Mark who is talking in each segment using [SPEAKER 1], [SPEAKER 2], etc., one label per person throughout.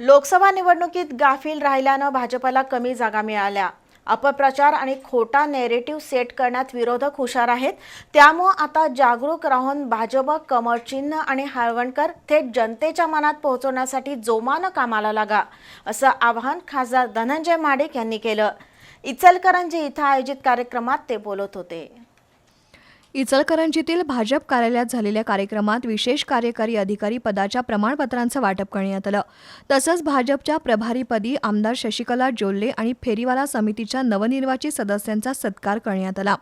[SPEAKER 1] लोकसभा निवडणुकीत गाफील राहिल्यानं भाजपला कमी जागा मिळाल्या. अपप्रचार आणि खोटा नेरेटिव्ह सेट करण्यात विरोधक हुशार आहेत. त्यामुळं आता जागरूक राहून भाजप कमळ चिन्ह आणि हळवणकर थेट जनतेच्या मनात पोहोचवण्यासाठी जोमानं कामाला लागा असं आवाहन खासदार धनंजय माडिक यांनी केलं. इचलकरंजी इथं आयोजित कार्यक्रमात ते बोलत होते.
[SPEAKER 2] इचलकरंजीतील भाजप कार्यालयात झालेल्या कार्यक्रमात विशेष कार्यकारी अधिकारी पदाच्या प्रमाणपत्रांचं वाटप करण्यात आलं. तसंच भाजपच्या प्रभारीपदी आमदार शशिकला जोल्ले आणि फेरीवाला समितीच्या नवनिर्वाचित सदस्यांचा सत्कार करण्यात आला.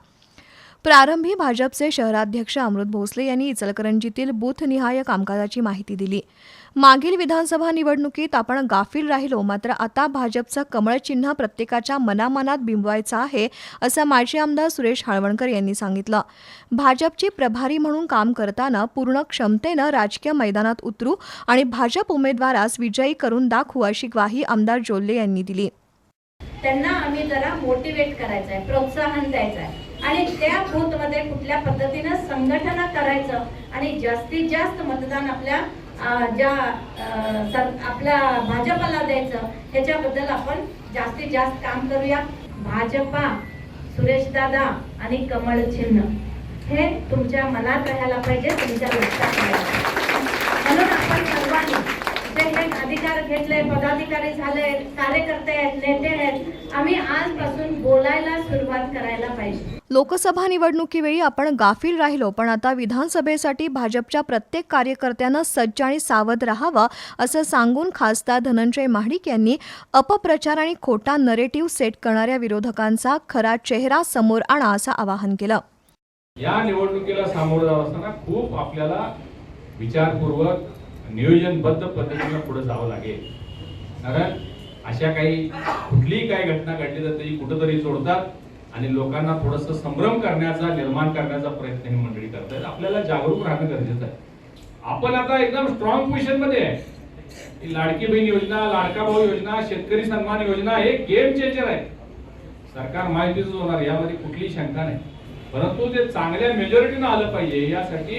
[SPEAKER 2] प्रारंभी भाजपचे शहराध्यक्ष अमृत भोसले यांनी इचलकरंजीतील बूथनिहाय कामकाजाची माहिती दिली. मागील विधानसभा निवडणुकीत आपण गाफील राहिलो मात्र आता भाजपचं कमळ चिन्ह प्रत्येकाच्या मनामनात बिंबवायचं आहे असं माजी आमदार सुरेश हाळवणकर यांनी सांगितलं. भाजपची प्रभारी म्हणून काम करताना पूर्ण क्षमतेनं राजकीय मैदानात उतरू आणि भाजप उमेदवारास विजयी करून दाखवू अशी ग्वाही आमदार जोल्ले यांनी दिली.
[SPEAKER 3] त्यांना आम्ही जरा मोटिवेट करायचं आहे प्रोत्साहन द्यायचं आहे आणि त्या बूथमध्ये कुठल्या पद्धतीनं संघटन करायचं आणि जास्तीत जास्त मतदान आपल्या ज्या सर- आपल्या भाजपला द्यायचं ह्याच्याबद्दल आपण जास्तीत जास्त काम करूया. भाजपा सुरेशदादा आणि कमळ चिन्ह हे तुमच्या मनात राहायला पाहिजे तुमच्या लक्षात राहायला पाहिजे. म्हणून आपण सर्वांनी हे अधिकार घेतले पदाधिकारी झाले कार्यकर्ते आहेत नेते आहेत. आम्ही आजपासून बोलायला सुरुवात करायला पाहिजे.
[SPEAKER 2] लोकसभा निवडणुकीवेळी आपण गाफील राहिलो पण आता विधानसभेसाठी भाजपच्या प्रत्येक कार्यकर्त्यानं सज्ज आणि सावध राहावं असं सांगून खासदार धनंजय महाडिक यांनी अपप्रचार आणि खोटा नरेटिव्ह सेट करणाऱ्या विरोधकांचा खरा चेहरा समोर आणा असं आवाहन केलं.
[SPEAKER 4] या निवडणुकीला सामोरं जात असताना खूप आपल्याला विचारपूर्वक नियोजनबद्ध पद्धतीने पुढे जावं लागेल. कारण अशा काही कुठलीही काही घटना घडली तर ती कुठंतरी सोडतात आणि लोकांना थोडस संभ्रम करण्याचा निर्माण करण्याचा प्रयत्न ही मंडळी करतात आपल्याला जागरूक राहणं गरजेचं आहे. आपण आता एकदम स्ट्रॉंग पोझिशनमध्ये आहे. लाडकी बहीण योजना लाडका भाऊ योजना शेतकरी सन्मान योजना हे गेम चेंजर आहे. सरकार माहितीच होणार यामध्ये कुठलीही शंका नाही. परंतु ते चांगल्या मेजॉरिटीनं आलं पाहिजे यासाठी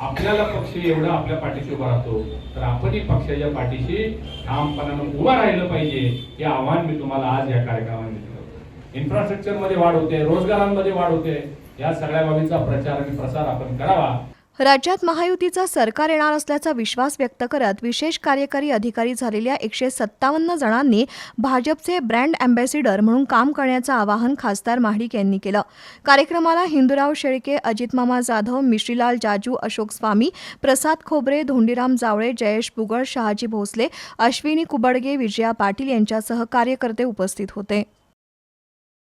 [SPEAKER 4] आपल्याला पक्ष एवढा आपल्या पाठीशी उभा राहतो तर आपणही पक्षाच्या पाठीशी ठामपणानं उभा राहिलं पाहिजे हे आव्हान मी तुम्हाला आज या कार्यक्रमाने दिलं इन्फ्रास्ट्रक्चरमध्ये वाढ होते रोजगारांमध्ये वाढ होते या सगळ्या बाबींचा प्रचार आणि प्रसार आपण करावा.
[SPEAKER 2] राज्यात महायुतीचं सरकार येणार असल्याचा विश्वास व्यक्त करत विशेष कार्यकारी अधिकारी झालेल्या एकशे सत्तावन्न जणांनी भाजपचे ब्रँड अँबॅसिडर म्हणून काम करण्याचं आवाहन खासदार महाडिक यांनी केलं. कार्यक्रमाला हिंदूराव शेळके अजित मामा जाधव मिश्रीलाल जाजू अशोक स्वामी प्रसाद खोबरे धोंडीराम जावळे जयेश बुगळ शहाजी भोसले अश्विनी कुबडगे विजया पाटील यांच्यासह कार्यकर्ते उपस्थित होते.